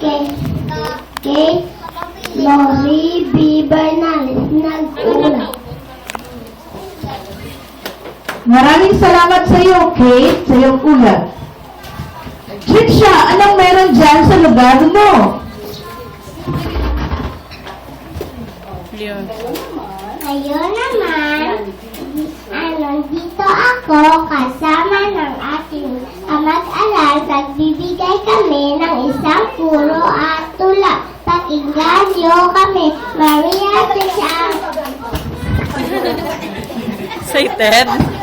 kay Lori B. Bernales nag-una. Maraming salamat sa iyo, Kate, sa iyong ulat. Jinsha, anong meron dyan sa lugar mo? Leon. Ngayon naman, ano, dito ako kasama ng ating amag-alas at bibigay kami natin.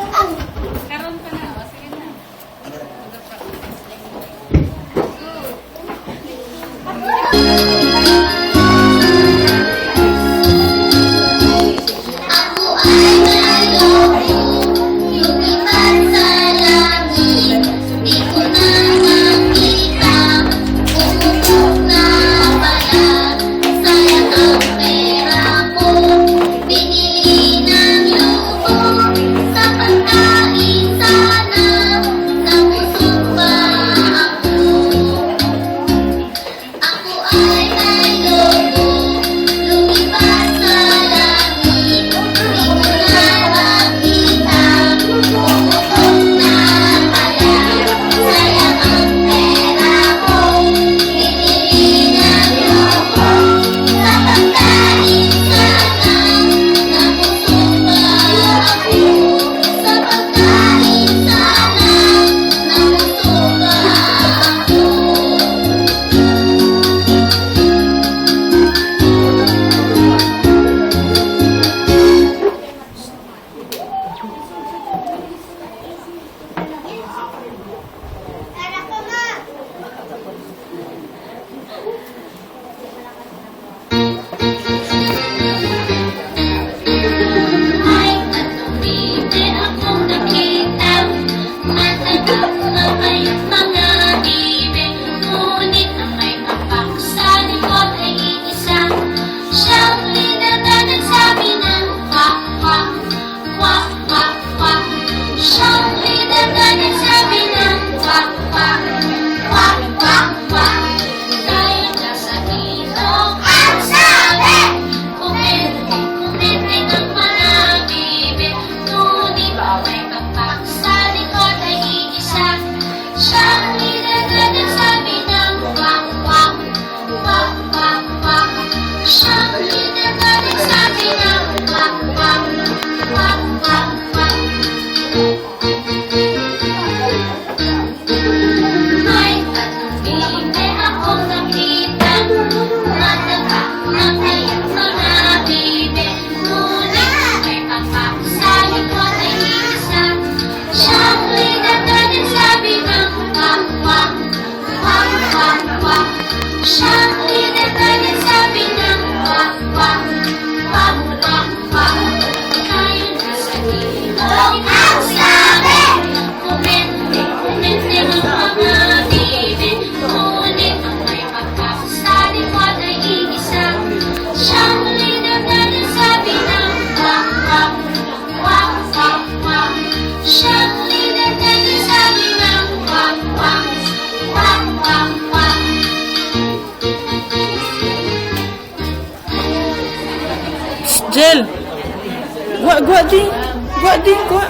kuat ding. Kuat ding kuat.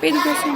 Pergi ke sini.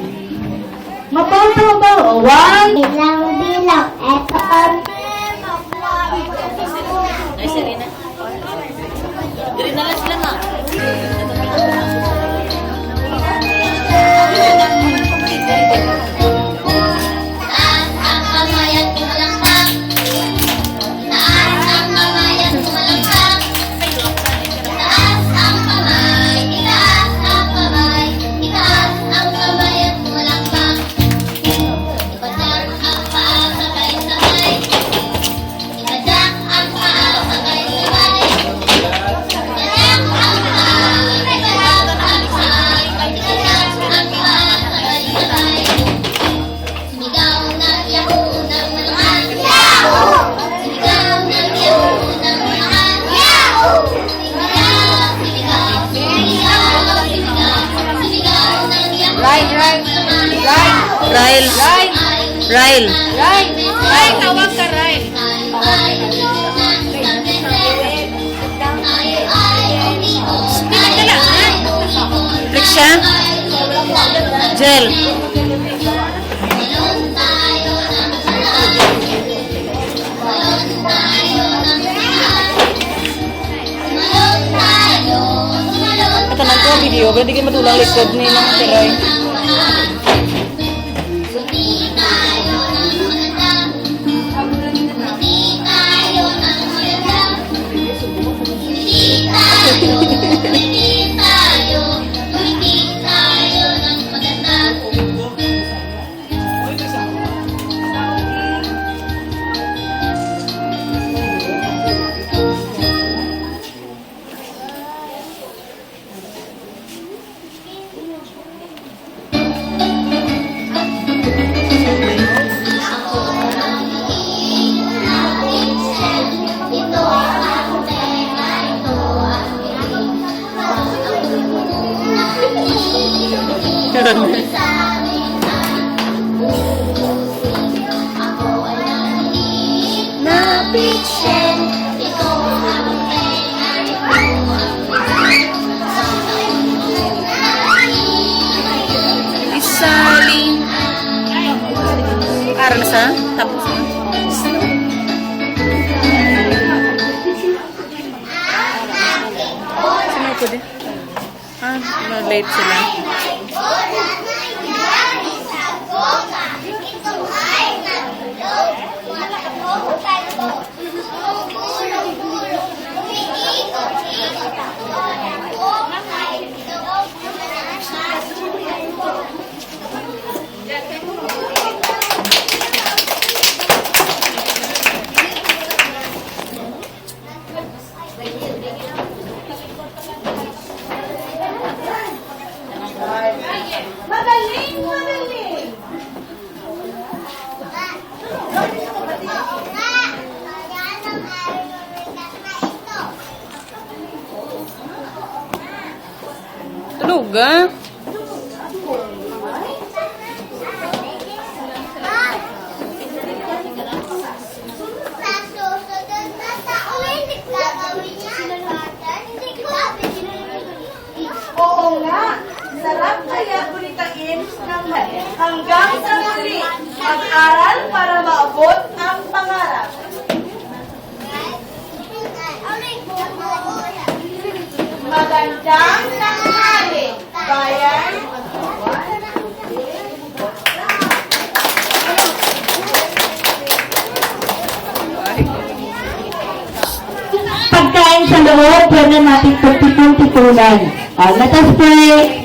Mabaw-baw. One. Bilang-bilang. Eto ang Rail. Rail. Rail. Rail. Rail, tawag ka Rail. Click siya. Gel. Ito na ko video. Pwede kayo matulang likod ni mga tiray. Tapos ha? Tapos na. Sino ko din? Ah, late sila. Magandang tanghali, bayan. Pagkain sa loob, pwede natin pagtipon-tipunan. Uh, ah, let us pray.